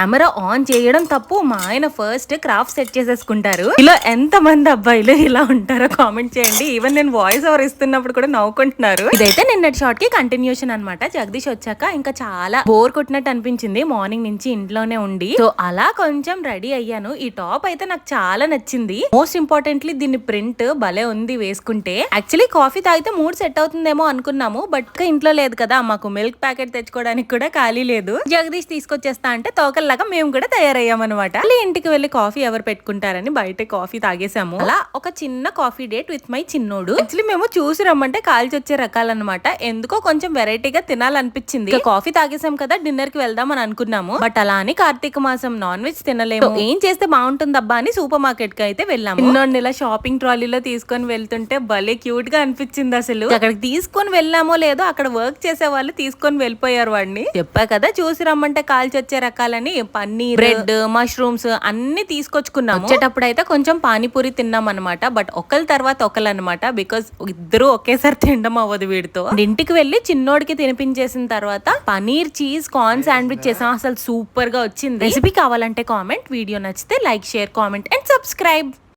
Camera on చేయడం తప్పు. మా ఆయన ఫస్ట్ క్రాఫ్ట్ సెట్ చేసేసుకుంటారు. ఇలా ఎంత మంది అబ్బాయిలు ఇలా ఉంటారో కామెంట్ చేయండి. ఈవెన్ నేను వాయిస్ ఓవర్ ఇస్తున్నప్పుడు కూడా నవ్వుకుంటున్నారు. ఇదైతే నిన్నటి షార్ట్కి కంటిన్యూషన్ అనమాట జగదీష్ వచ్చాక ఇంకా చాలా బోర్ కొట్టినట్టు అనిపించింది. మార్నింగ్ నుంచి ఇంట్లోనే ఉండి. సో అలా కొంచెం రెడీ అయ్యాను. ఈ టాప్ అయితే నాకు చాలా నచ్చింది. మోస్ట్ ఇంపార్టెంట్లీ దీని ప్రింట్ భలే ఉంది వేసుకుంటే. యాక్చువల్లీ కాఫీ తాగితే మూడ్ సెట్ అవుతుందేమో అనుకున్నాము. బట్ ఇంట్లో లేదు కదా. మాకు మిల్క్ ప్యాకెట్ తెచ్చుకోవడానికి కూడా ఖాళీ లేదు. జగదీష్ తీసుకొచ్చేస్తా అంటే తోకల్లాగా మేము కూడా తయారయ్యామన్నమాట. మళ్ళీ ఇంటికి వెళ్ళి కాఫీ ఎవరు పెట్టుకుంటారని బయట కాఫీ తాగేసాము అలా ఒక చిన్న కాఫీ డేట్ విత్ మై చిన్నోడు. యాక్చువల్లీ మేము చూసి రమ్మంటే కాల్చి వచ్చే రకాలన్నమాట. ఎందుకో కొంచెం వెరైటీగా తినాలనిపించింది. కాఫీ తాగేసాం కదా డిన్నర్కి వెళ్దాం అని అనుకున్నాము. బట్ అలా అని కార్తీక మాసం నాన్ వెజ్ తినలేము. ఏం చేస్తే బాగుంటుందబ్బా అని సూపర్ మార్కెట్కి అయితే వెళ్ళాము. చిన్నోడిని ఇలా షాపింగ్ ట్రాలీలో తీసుకొని వెళ్తుంటే భలే క్యూట్గా అనిపించింది అసలు. అక్కడికి తీసుకొని వెళ్ళామో లేదో అక్కడ వర్క్ చేసే వాళ్ళు తీసుకొని వెళ్ళిపోయారు వాడిని. చెప్పా కదా చూసి రమ్మంటే కాల్చి వచ్చే రకాలని. పన్నీర్ బ్రెడ్ మష్రూమ్స్ అన్ని తీసుకొచ్చుకున్నాము. వచ్చేటప్పుడు అయితే కొంచెం పానీపూరి తిన్నాం అనమాట బట్ ఒకరి తర్వాత ఒకరు అనమాట బికాస్ ఇద్దరు ఒకేసారి తినడం అవ్వదు వీడితో. ఇంటికి వెళ్ళి చిన్నోడికి తినిపించేసిన తర్వాత పనీర్ చీజ్ కార్న్ శాండ్విచ్ చేసాం. అసలు సూపర్గా వచ్చింది. రెసిపీ కావాలంటే కామెంట్ వీడియో నచ్చితే like share comment and subscribe.